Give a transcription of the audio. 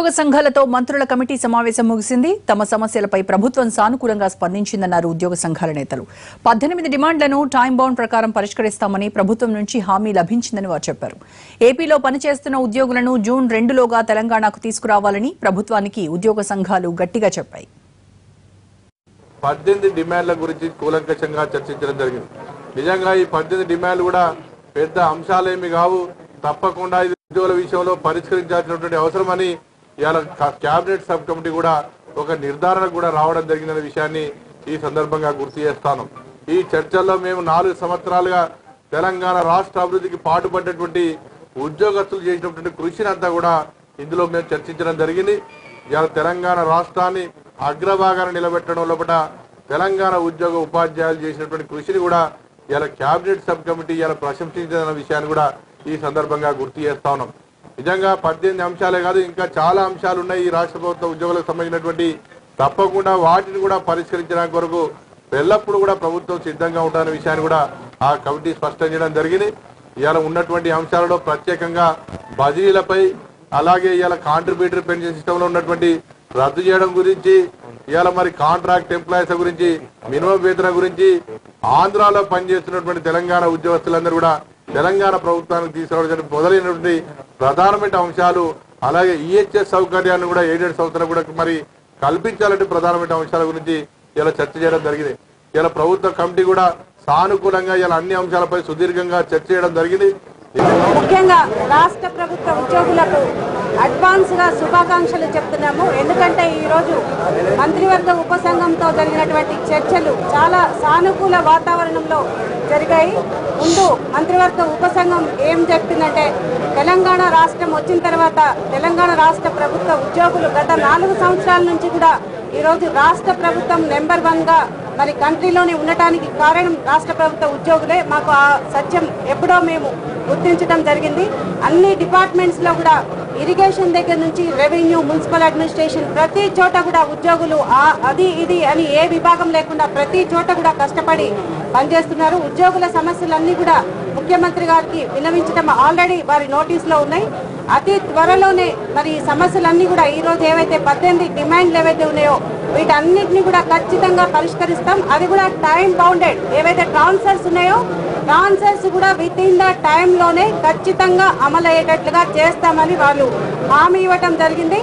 ఉద్యోగ సంఘాలతో మంత్రుల కమిటీ సమావేశం ముగిసింది. తమ సమస్యలపై ప్రభుత్వం సానుకూలంగా స్పందించిందన్నారు ఉద్యోగ సంఘాల నేతలు. పద్దెనిమిది డిమాండ్లను టైం బౌండ్ ప్రకారం పరిష్కరిస్తామని ప్రభుత్వం నుంచి హామీ లభించిందని వారు చెప్పారు. ఏపీలో పనిచేస్తున్న ఉద్యోగులను జూన్ రెండులోగా తెలంగాణకు తీసుకురావాలని ప్రభుత్వానికి ఉద్యోగ సంఘాలు గట్టిగా చెప్పాయి. పద్దెనిమిది డిమాండ్ల గురించి కూలంకషంగా చర్చించడం జరిగింది. నిజంగా ఈ పద్దెనిమిది డిమాండ్లు కూడా పెద్ద అంశాలేమి కావు. తప్పకుండా ఇది ఉద్యోగుల విషయంలో పరిష్కరించాల్సినటువంటి అవసరమని ఇవాళ కేబినెట్ సబ్ కమిటీ కూడా ఒక నిర్ధారణ కూడా రావడం జరిగిందనే విషయాన్ని ఈ సందర్భంగా గుర్తు చేస్తాను. ఈ చర్చల్లో మేము నాలుగు సంవత్సరాలుగా తెలంగాణ రాష్ట్ర అభివృద్ధికి పాటుపడ్డటువంటి ఉద్యోగస్తులు చేసినటువంటి కృషిని అంతా కూడా ఇందులో మేము చర్చించడం జరిగింది. ఇవాళ తెలంగాణ రాష్ట్రాన్ని అగ్రభాగాన్ని నిలబెట్టడం లోపల తెలంగాణ ఉద్యోగ ఉపాధ్యాయులు చేసినటువంటి కృషిని కూడా ఇవాళ కేబినెట్ సబ్ కమిటీ ఇవాళ ప్రశంసించిన విషయాన్ని కూడా ఈ సందర్భంగా గుర్తు చేస్తా ఉన్నాం. నిజంగా పద్దెనిమిది అంశాలే కాదు ఇంకా చాలా అంశాలు ఉన్నాయి ఈ రాష్ట్ర ప్రభుత్వ ఉద్యోగులకు సంబంధించినటువంటి. తప్పకుండా వాటిని కూడా పరిష్కరించడానికి కొరకు ఎల్లప్పుడూ కూడా ప్రభుత్వం సిద్ధంగా ఉండాలనే విషయాన్ని కూడా ఆ కమిటీ స్పష్టం చేయడం జరిగింది. ఇవాళ ఉన్నటువంటి అంశాలలో ప్రత్యేకంగా బదిలీలపై అలాగే ఇవాళ కాంట్రిబ్యూటరీ పెన్షన్ సిస్టంలో ఉన్నటువంటి రద్దు చేయడం గురించి ఇవాళ మరి కాంట్రాక్ట్ ఎంప్లాయీస్ గురించి మినిమం వేతన గురించి ఆంధ్రాలో పనిచేస్తున్నటువంటి తెలంగాణ ఉద్యోగస్తులందరూ కూడా తెలంగాణ ప్రభుత్వానికి తీసుకురావడం మొదలైనటువంటి ప్రధానమైన అంశాలు అలాగే ఈహెచ్ఎస్ సౌకర్యాన్ని కూడా ఎయిడెడ్ సంస్థలు కూడా మరి కల్పించాలంటే ప్రధానమైన అంశాల గురించి ఇలా చర్చ చేయడం జరిగింది. ఇలా ప్రభుత్వ కమిటీ కూడా సానుకూలంగా ఇలా అన్ని అంశాలపై సుదీర్ఘంగా చర్చ చేయడం జరిగింది. ముఖ్యంగా రాష్ట్ర ప్రభుత్వ ఉద్యోగులకు అడ్వాన్స్గా శుభాకాంక్షలు చెప్తున్నాము. ఎందుకంటే ఈరోజు మంత్రివర్గ ఉపసంఘంతో జరిగినటువంటి చర్చలు చాలా సానుకూల వాతావరణంలో జరిగాయి. ముందు మంత్రివర్గ ఉపసంఘం ఏం చెప్తుందంటే తెలంగాణ రాష్ట్రం వచ్చిన తర్వాత తెలంగాణ రాష్ట్ర ప్రభుత్వ ఉద్యోగులు గత నాలుగు సంవత్సరాల నుంచి కూడా ఈరోజు రాష్ట్ర ప్రభుత్వం నెంబర్ వన్గా మరి కంట్రీలోనే ఉండటానికి కారణం రాష్ట్ర ప్రభుత్వ ఉద్యోగులే. మాకు ఆ సత్యం ఎప్పుడో మేము గుర్తించడం జరిగింది. అన్ని డిపార్ట్మెంట్స్లో కూడా ఇరిగేషన్ దగ్గర నుంచి రెవెన్యూ మున్సిపల్ అడ్మినిస్ట్రేషన్ ప్రతి చోట కూడా ఉద్యోగులు అది ఇది అని ఏ విభాగం లేకుండా ప్రతి చోట కూడా కష్టపడి పనిచేస్తున్నారు. ఉద్యోగుల సమస్యలన్నీ కూడా ముఖ్యమంత్రి గారికి విన్నవించడం ఆల్రెడీ వారి నోటీసులో ఉన్నాయి. అతి త్వరలోనే మరి ఈ సమస్యలన్నీ కూడా ఈరోజు ఏవైతే పద్దెనిమిది డిమాండ్లు ఏవైతే ఉన్నాయో వీటన్నిటిని కూడా ఖచ్చితంగా పరిష్కరిస్తాం. అది కూడా టైం బౌండెడ్ ఏవైతే ట్రాన్సర్స్ ఉన్నాయో ట్రాన్సర్స్ కూడా విత్ ఇన్ ద టైంలోనే ఖచ్చితంగా అమలు అయ్యేటట్లుగా చేస్తామని వాళ్ళు హామీ ఇవ్వటం జరిగింది.